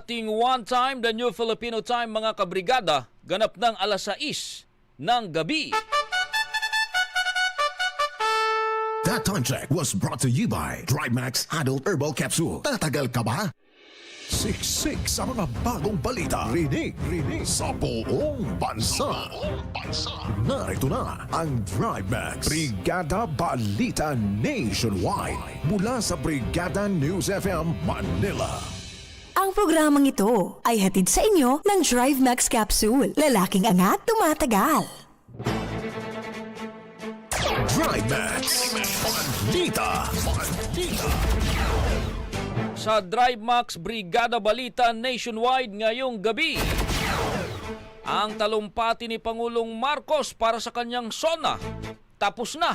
Ating one time, the New Filipino Time mga kabrigada, ganap ng alas 6 ng gabi. That time check was brought to you by Max Adult Herbal Capsule. Tatagal ka ba? Siksik sa mga bagong balita. Rinig, rinig sa buong bansa. Narito na ang Max Brigada Balita Nationwide mula sa Brigada News FM Manila. Ang programang ito ay hatid sa inyo ng Drive Max Capsule. Lalaking angat, tumatagal. Max Balita. Balita. Sa Drive Max Brigada Balita Nationwide ngayong gabi. Ang talumpati ni Pangulong Marcos para sa kanyang SONA tapos na.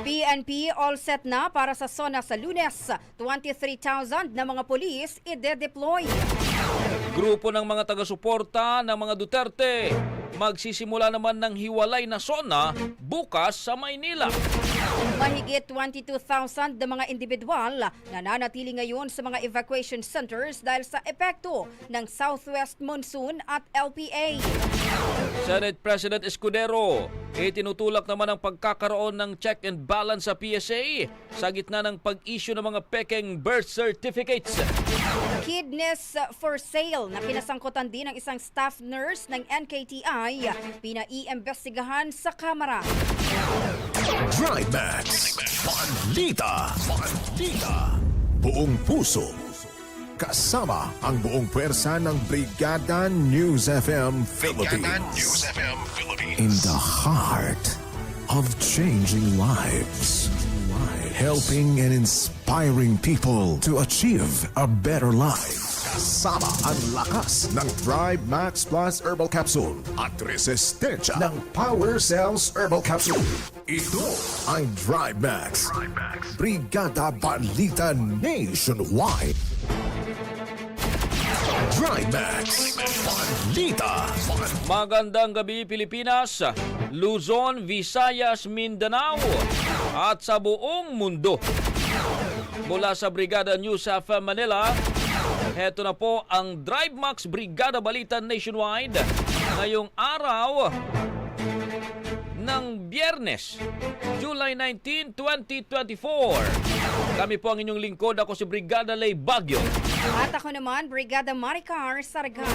PNP all set na para sa SONA sa lunes. 23,000 na mga polis ide-deploy. Grupo ng mga taga-suporta ng mga Duterte magsisimula naman ng hiwalay na SONA bukas sa Maynila. Mahigit 22,000 na mga individual nananatili ngayon sa mga evacuation centers dahil sa epekto ng southwest monsoon at LPA. Senate President Escudero, itinutulak naman ang pagkakaroon ng check and balance sa PSA sa gitna ng pag-issue ng mga pekeng birth certificates. Kidneys for sale na kinasangkutan din ng isang staff nurse ng NKTI pinaiimbestigahan sa kamera. Max Balita. Balita. Buong puso. Kasama ang buong pwersa ng Brigada News FM Philippines. FM Philippines. In the heart of changing lives. Helping and inspiring people to achieve a better life. Kasama ang lakas ng Drive Max Plus Herbal Capsule at resistensya ng Power Cells Herbal Capsule. Ito ang Drive Max. Brigada Balita Nationwide. Drive Max. Magandang gabi Pilipinas, Luzon, Visayas, Mindanao at sa buong mundo. Mula sa Brigada News of Manila, heto na po ang Drive Max Brigada Balita Nationwide ngayong araw ng Biyernes, July 19, 2024. Kami po ang inyong lingkod. Ako si Brigada Lay Bagyo. At ako naman, Brigada Maricar Sargan.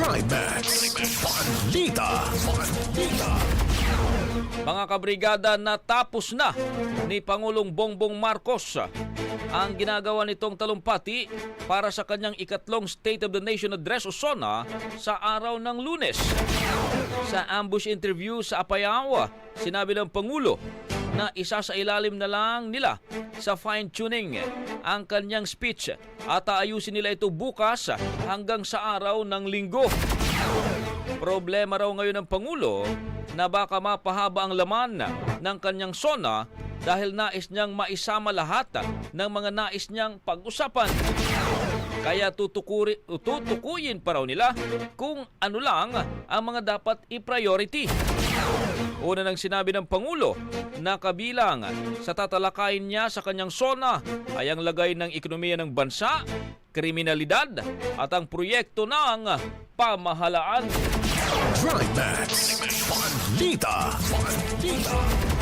Drive Max. Balita. Balita. Mga kabrigada, natapos na ni Pangulong Bongbong Marcos ang ginagawa nitong talumpati para sa kanyang ikatlong State of the Nation Address o SONA sa araw ng lunes. Sa ambush interview sa Apayao, sinabi ng Pangulo na isa sa ilalim na lang nila sa fine-tuning ang kanyang speech at aayusin nila ito bukas hanggang sa araw ng linggo. Problema raw ngayon ng Pangulo na baka mapahaba ang laman ng kanyang SONA dahil nais niyang maisama lahat ng mga nais niyang pag-usapan. Kaya tutukuri, tutukuyin pa raw nila kung ano lang ang mga dapat i-priority. Una nang sinabi ng Pangulo na kabilang sa tatalakayin niya sa kanyang sona ay ang lagay ng ekonomiya ng bansa, kriminalidad at ang proyekto ng pamahalaan. Trimax. Balita. Balita.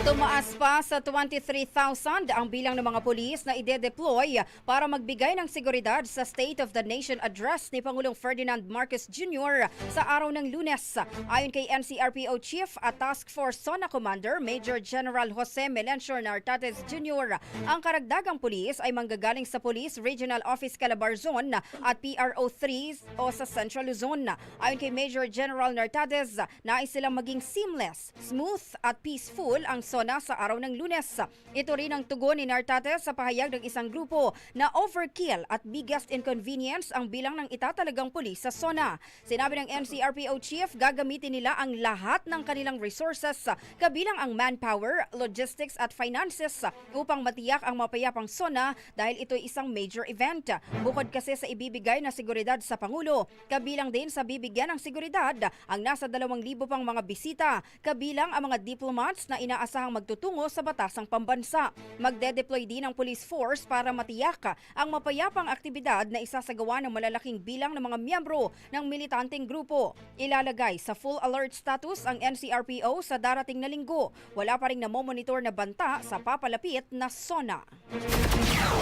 Tumaas pa sa 23,000 ang bilang ng mga pulis na ide-deploy para magbigay ng seguridad sa State of the Nation Address ni Pangulong Ferdinand Marcos Jr. sa araw ng lunes. Ayon kay NCRPO Chief at Task Force Zona Commander Major General Jose Melencio Nartates Jr. Ang karagdagang pulis ay manggagaling sa Police Regional Office Calabarzon at PRO 3 o sa Central Luzon. Ayon kay Major General Nartates, nais silang maging seamless, smooth at peaceful ang SONA sa araw ng lunes. Ito rin ang tugon ni Nartates sa pahayag ng isang grupo na overkill at biggest inconvenience ang bilang ng itatalagang pulis sa SONA. Sinabi ng NCRPO chief, gagamitin nila ang lahat ng kanilang resources, kabilang ang manpower, logistics at finances upang matiyak ang mapayapang SONA dahil ito ay isang major event. Bukod kasi sa ibibigay na seguridad sa Pangulo, kabilang din sa bibigyan ng seguridad ang nasa 2,000 pang mga bisita, kabilang ang mga diplomats na inaasahang magtutungo sa batasang pambansa. Magde-deploy din ang police force para matiyak ang mapayapang aktibidad na isasagawa ng malalaking bilang ng mga miyembro ng militanteng grupo. Ilalagay sa full alert status ang NCRPO sa darating na linggo. Wala pa rin namomonitor na banta sa papalapit na SONA.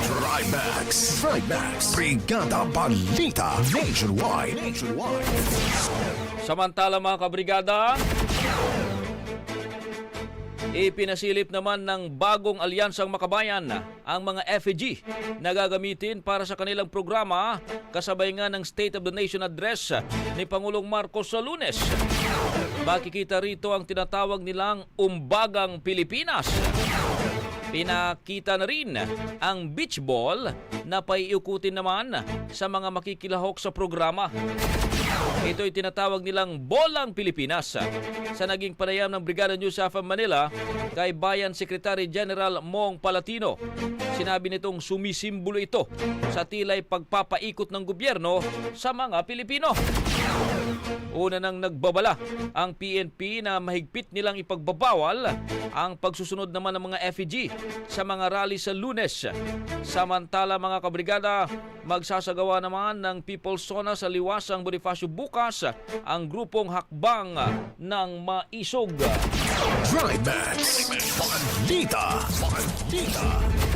Trimax. Trimax. Brigada Balita. Nationwide. Nationwide. Samantala mga kabrigada, ipinasilip naman ng bagong alyansang makabayan ang mga FEG na gagamitin para sa kanilang programa kasabay nga ng State of the Nation Address ni Pangulong Marcos sa lunes. Makikita rito ang tinatawag nilang Umbagang Pilipinas. Pinakita na rin ang beach ball na paiikutin naman sa mga makikilahok sa programa. Ito'y tinatawag nilang Bolang Pilipinas. Sa naging panayam ng Brigada News of Manila kay Bayan Secretary General Mong Palatino, sinabi nitong sumisimbolo ito sa tilay pagpapaikot ng gobyerno sa mga Pilipino. Una nang nagbabala ang PNP na mahigpit nilang ipagbabawal ang pagsusunod naman ng mga FEG sa mga rally sa lunes. Samantala mga kabrigada, magsasagawa naman ng People's Sona sa Liwasang Bonifacio bukas ang grupong hakbang ng Maisog. Trimax. Balita. Balita.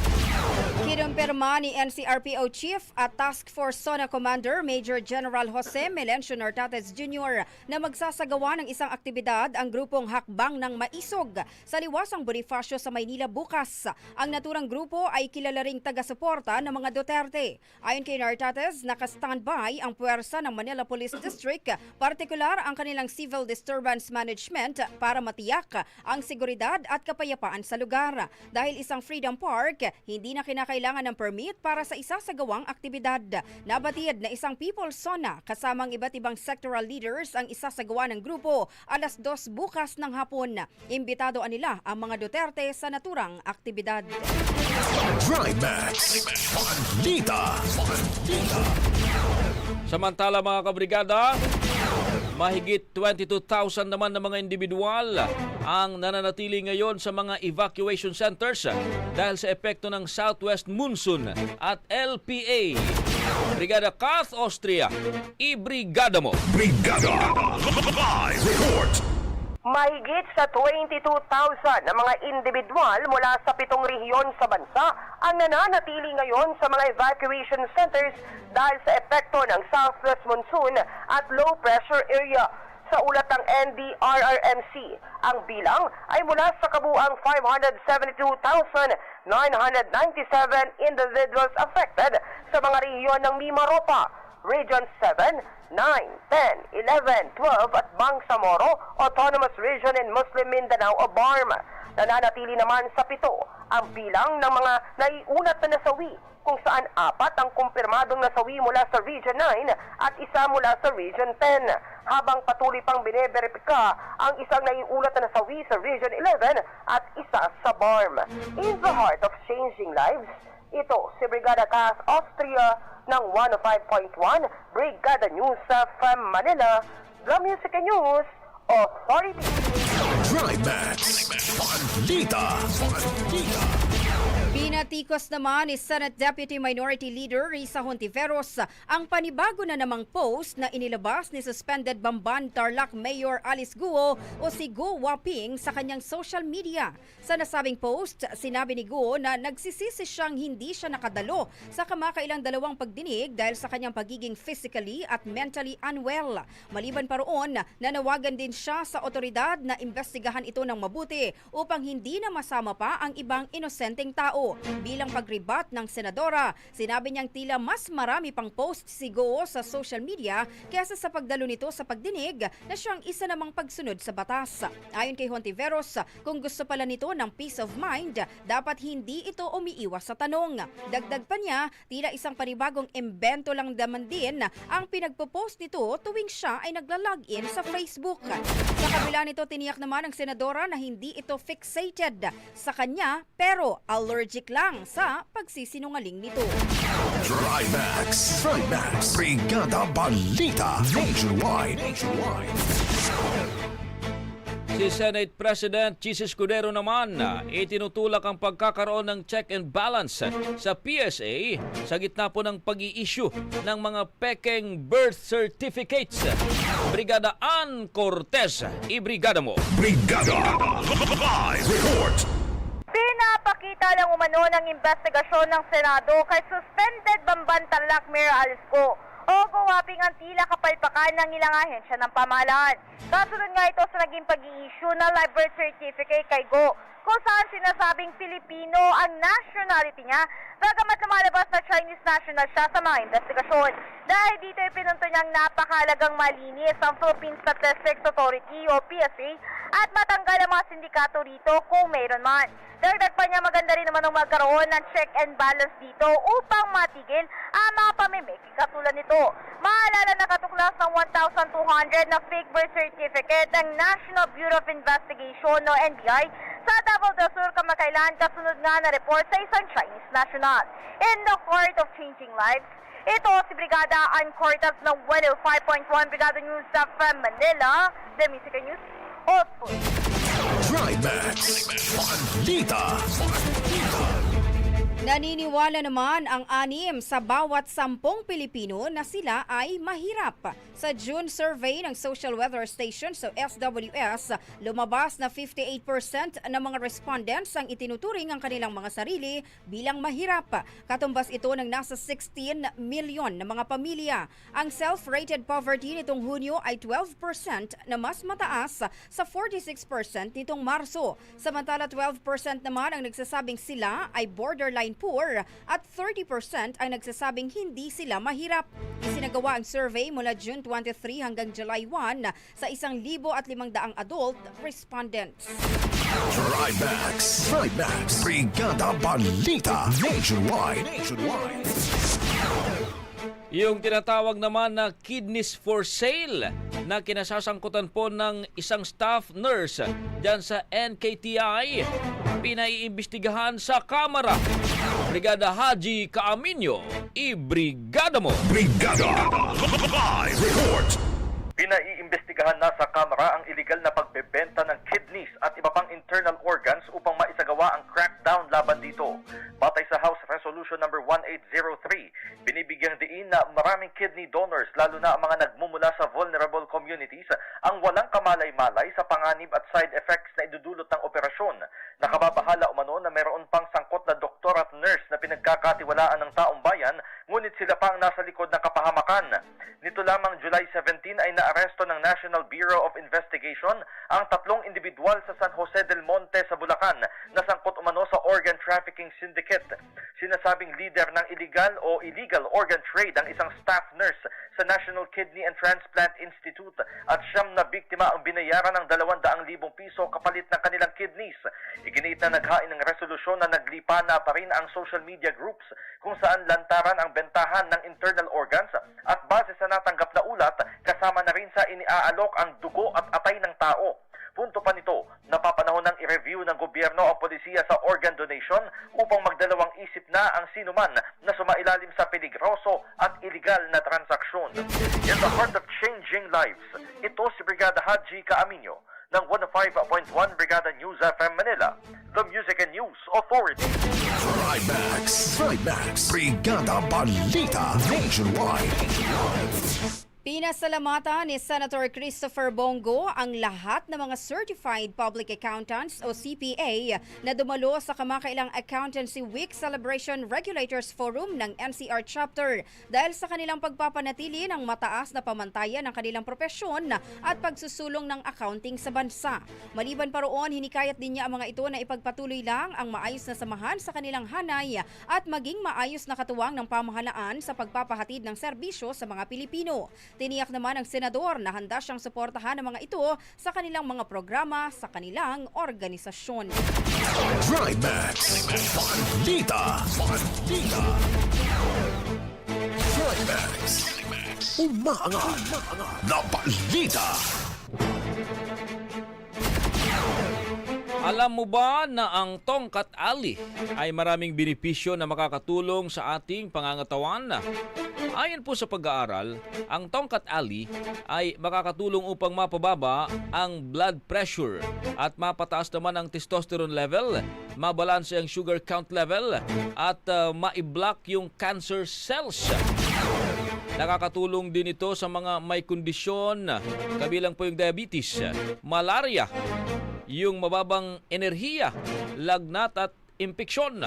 Kinumpirma ni NCRPO Chief at Task Force Zona Commander Major General Jose Melencio Nartates Jr. na magsasagawa ng isang aktibidad ang grupong Hakbang ng Maisog sa liwasang Bonifacio sa Maynila bukas. Ang naturang grupo ay kilala ring taga-suporta ng mga Duterte. Ayon kay Nartates, naka-standby ang puwersa ng Manila Police District, partikular ang kanilang Civil Disturbance Management para matiyak ang seguridad at kapayapaan sa lugar. Dahil isang Freedom Park, hindi na kinakailangan ng permit para sa isasagawang aktibidad. Nabatid na isang People's Zona kasamang iba't ibang sectoral leaders ang isasagawa ng grupo alas dos bukas ng hapon. Imbitado nila ang mga Duterte sa naturang aktibidad. Balita. Samantala mga kabrigada, mahigit 22,000 naman ng mga individual ang nananatili ngayon sa mga evacuation centers dahil sa epekto ng Southwest Monsoon at LPA. Brigada Kath Austria, i-brigada mo! Brigada. Live report. Mahigit sa 22,000 na mga individual mula sa pitong rehiyon sa bansa ang nananatili ngayon sa mga evacuation centers dahil sa epekto ng southwest monsoon at low pressure area. Sa ulat ng NDRRMC, ang bilang ay mula sa kabuang 572,997 individuals affected sa mga rehiyon ng Mimaropa, Region 7, 9, 10, 11, 12 at Bangsamoro Autonomous Region in Muslim Mindanao o BARM. Nananatili naman sa pito ang bilang ng mga naiunat na nasawi kung saan apat ang kumpirmadong nasawi mula sa Region 9 at isa mula sa Region 10 habang patuloy pang bineberipika ang isang naiulat na nasawi sa Region 11 at isa sa BARM. In the heart of changing lives, ito si Brigada Cas Austria ng 105.1 Brigada News from Manila, The Music News Authority. Trimax. Balita. Balita. Pinatikos naman ni Senate Deputy Minority Leader Risa Hontiveros ang panibago na namang post na inilabas ni suspended Bamban Tarlac Mayor Alice Guo o si Guo Waping sa kanyang social media. Sa nasabing post, sinabi ni Guo na nagsisisi siyang hindi siya nakadalo sa kamakailang dalawang pagdinig dahil sa kanyang pagiging physically at mentally unwell. Maliban pa roon, nanawagan din siya sa otoridad na imbestigahan ito ng mabuti upang hindi na masama pa ang ibang inosenteng tao. Bilang pagribat ng senadora, sinabi niyang tila mas marami pang post si Go sa social media kaysa sa pagdalo nito sa pagdinig na siyang isa namang pagsunod sa batas. Ayon kay Hontiveros, kung gusto pala nito ng peace of mind, dapat hindi ito umiiwas sa tanong. Dagdag pa niya, tila isang panibagong imbento lang naman din ang pinagpo-post nito tuwing siya ay nagla-login sa Facebook. Sa kabila nito, tiniyak naman ng senadora na hindi ito fixated sa kanya pero allergic lang sa pagsisinungaling nito. Trimax. Trimax. Brigada Balita. Nationwide. Nationwide. Si Senate President Chis Escudero naman ah, itinutulak ang pagkakaroon ng check and balance sa PSA sa gitna po ng pag-i-issue ng mga pekeng birth certificates. Brigada Ann Cortez, ibrigada mo. Brigada. Live report. Pinapakita lang umano ng investigasyon ng Senado kay suspended Bamban Tarlac Mayor Alice Go o guwaping ang tila kapalpakan ng ilang ahensya ng pamahalaan. Kasunod nga ito sa naging pag-i-issue ng birth certificate kay Go kung saan sinasabing Pilipino ang nationality niya bagamat lumalabas na Chinese national siya sa mga investigasyon. Dahil dito ay pinunto niyang napakalagang malinis ang Philippine Statistics Authority o PSA at matanggal ang mga sindikato rito kung mayroon man. Dagdag pa niya maganda rin naman ang magkaroon ng check and balance dito upang matigil ang mga pamimik katulad nito. Maalala na katuklas ng 1,200 na fake birth certificate ng National Bureau of Investigation o NBI sa Davao del Sur kamakailan kasunod nga na report sa isang Chinese national. In the court of changing lives, ito si Brigada Ann Cortez ng 105.1 Brigada News from Manila, The Music News, Authority. Trimax. Balita. Balita. Naniniwala naman ang anim sa bawat sampung Pilipino na sila ay mahirap. Sa June survey ng Social Weather Station so SWS, lumabas na 58% ng mga respondents ang itinuturing ang kanilang mga sarili bilang mahirap. Katumbas ito ng nasa 16 milyon na mga pamilya. Ang self-rated poverty nitong Hunyo ay 12% na mas mataas sa 46% nitong Marso. Samantala 12% naman ang nagsasabing sila ay borderline poor at 30% ang nagsasabing hindi sila mahirap. Isinagawa ang survey mula June 23 hanggang July 1 sa 1,500 adult respondents. Trimax. Trimax. Brigada Balita. Nationwide. Nationwide. Yung tinatawag naman na kidneys for sale na kinasasangkutan po ng isang staff nurse dyan sa NKTI pinaiimbestigahan sa Kamara. Brigada Haji Kaaminyo, i-brigada mo! Brigada. Live report. Pinaiimbestigahan na sa Kamara ang illegal na pagbebenta ng kidneys at iba pang internal organs upang maisagawa ang crackdown laban dito. Batay sa House Resolution number 1803, binibigyang diin na maraming kidney donors lalo na ang mga nagmumula sa vulnerable communities ang walang kamalay-malay sa panganib at side effects na idudulot ng operasyon. Nakababahala umano na meron pang sangkot na doktor at nurse na pinagkakatiwalaan ng taong bayan ngunit sila pa ang nasa likod ng kapahamakan. Nito lamang July 17 ay naaresto ng National Bureau of Investigation ang tatlong individual sa San Jose del Monte sa Bulacan na sangkot umano sa organ trafficking syndicate. Sinasabing leader ng illegal o illegal organ trade ang isang staff nurse sa National Kidney and Transplant Institute at siyam na biktima ang binayaran ng 200,000 piso kapalit ng kanilang kidneys. Iginiit na naghain ng resolusyon na naglipa na pa rin ang social media groups kung saan lantaran ang bentahan ng internal organs at base sa natanggap na ulat, kasama na rin sa iniaalok ang dugo at atay ng tao. Punto pa nito, napapanahon ng i-review ng gobyerno ang polisiya sa organ donation upang magdalawang isip na ang sinuman na sumailalim sa peligroso at iligal na transaksyon. In the heart of changing lives, ito si Brigada Haji Kaaminyo ng 105.1 Brigada News FM Manila, the Music and News Authority. Trimax. Trimax. Brigada Balita Nationwide. Pinasalamatan ni Senator Christopher Bongo ang lahat ng mga Certified Public Accountants o CPA na dumalo sa kamakailang Accountancy Week Celebration Regulators Forum ng NCR Chapter dahil sa kanilang pagpapanatili ng mataas na pamantayan ng kanilang propesyon at pagsusulong ng accounting sa bansa. Maliban pa roon, hinikayat din niya ang mga ito na ipagpatuloy lang ang maayos na samahan sa kanilang hanay at maging maayos na katuwang ng pamahalaan sa pagpapahatid ng serbisyo sa mga Pilipino. Tiniyak naman ng senador na handa siyang suportahan ng mga ito sa kanilang mga programa sa kanilang organisasyon. Trimax. Balita. Balita. Trimax. Umaangat. Na balita. Alam mo ba na ang Tongkat Ali ay maraming benepisyo na makakatulong sa ating pangangatawan? Ayon po sa pag-aaral, ang Tongkat Ali ay makakatulong upang mapababa ang blood pressure at mapataas naman ang testosterone level, mabalanse ang sugar count level at uh, ma-block yung cancer cells. Nakakatulong din ito sa mga may kondisyon, kabilang po yung diabetes, malaria, yung mababang enerhiya, lagnat at impeksyon.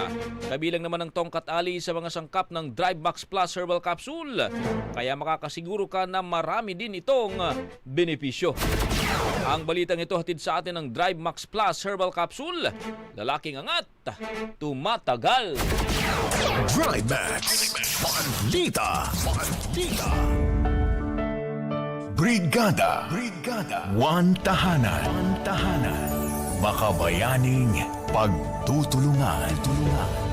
Kabilang naman ng tongkat ali sa mga sangkap ng Drive Max Plus Herbal Capsule. Kaya makakasiguro ka na marami din itong benepisyo. Ang balitang ito hatid sa atin ng Drive Max Plus Herbal Capsule. Lalaking angat, tumatagal. Trimax. Balita. Balita. Brigada. Brigada. One tahanan. One tahanan. Makabayaning pagtutulungan. Tulungan.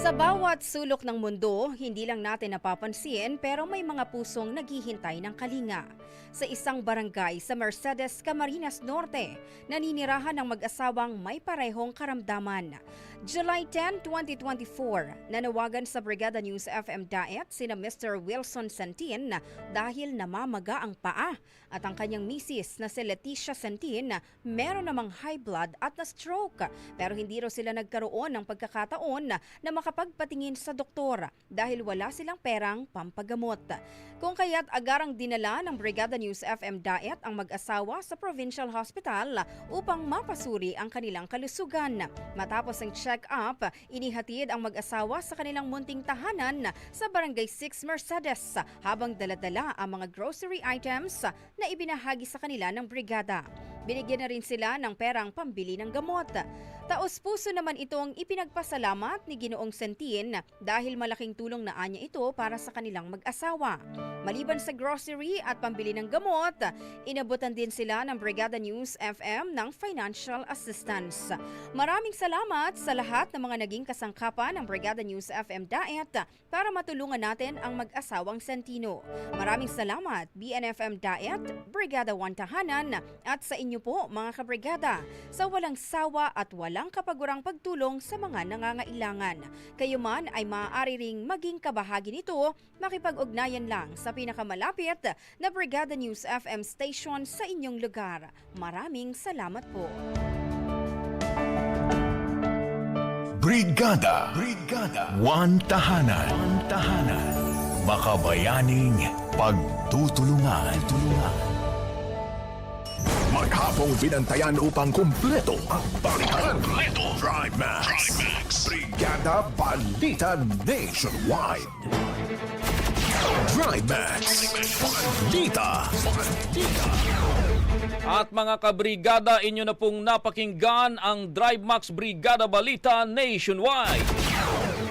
Sa bawat sulok ng mundo, hindi lang natin napapansin pero may mga pusong naghihintay ng kalinga. Sa isang barangay sa Mercedes, Camarines Norte, naninirahan ng mag-asawang may parehong karamdaman. July 10, 2024, nanawagan sa Brigada News FM Diet sina Mr. Wilson Santin dahil namamaga ang paa at ang kanyang misis na si Leticia Santin meron namang high blood at na stroke pero hindi raw sila nagkaroon ng pagkakataon na makapagpatingin sa doktor dahil wala silang perang pampagamot. Kung kaya't agarang dinala ng Brigada News FM Diet ang mag-asawa sa Provincial Hospital upang mapasuri ang kanilang kalusugan. Matapos ang check-up, inihatid ang mag-asawa sa kanilang munting tahanan sa Barangay 6 Mercedes habang daladala ang mga grocery items na ibinahagi sa kanila ng brigada. Binigyan na rin sila ng perang pambili ng gamot. Taos puso naman itong ipinagpasalamat ni Ginoong Sentin dahil malaking tulong na anya ito para sa kanilang mag-asawa. Maliban sa grocery at pambili ng gamot, inabutan din sila ng Brigada News FM ng financial assistance. Maraming salamat sa lahat ng mga naging kasangkapan ng Brigada News FM Diet para matulungan natin ang mag-asawang Sentino. Maraming salamat BNFM Diet, Brigada 1 Tahanan at sa inyo po mga kabrigada sa walang sawa at walang kapagurang pagtulong sa mga nangangailangan. Kayo man ay maaari ring maging kabahagi nito, makipag-ugnayan lang sa pinakamalapit na Brigada News FM station sa inyong lugar. Maraming salamat po. Brigada. Brigada. One tahanan. One tahanan. Makabayaning pagtutulungan. Tulungan. Maghapong binantayan upang kumpleto ang balitan. Kumpleto. Trimax. Trimax. Brigada Balita Nationwide. Drive Max. Balita. At mga kabrigada, inyo na pong napakinggan ang Drive Max Brigada Balita Nationwide.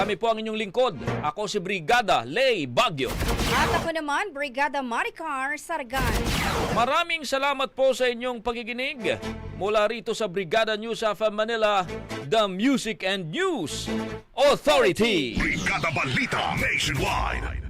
Kami po ang inyong lingkod. Ako si Brigada Lay Bagyo. At ako naman, Brigada Maricar Sargan. Maraming salamat po sa inyong pakikinig. Mula rito sa Brigada News FM Manila, the Music and News Authority. Brigada Balita Nationwide.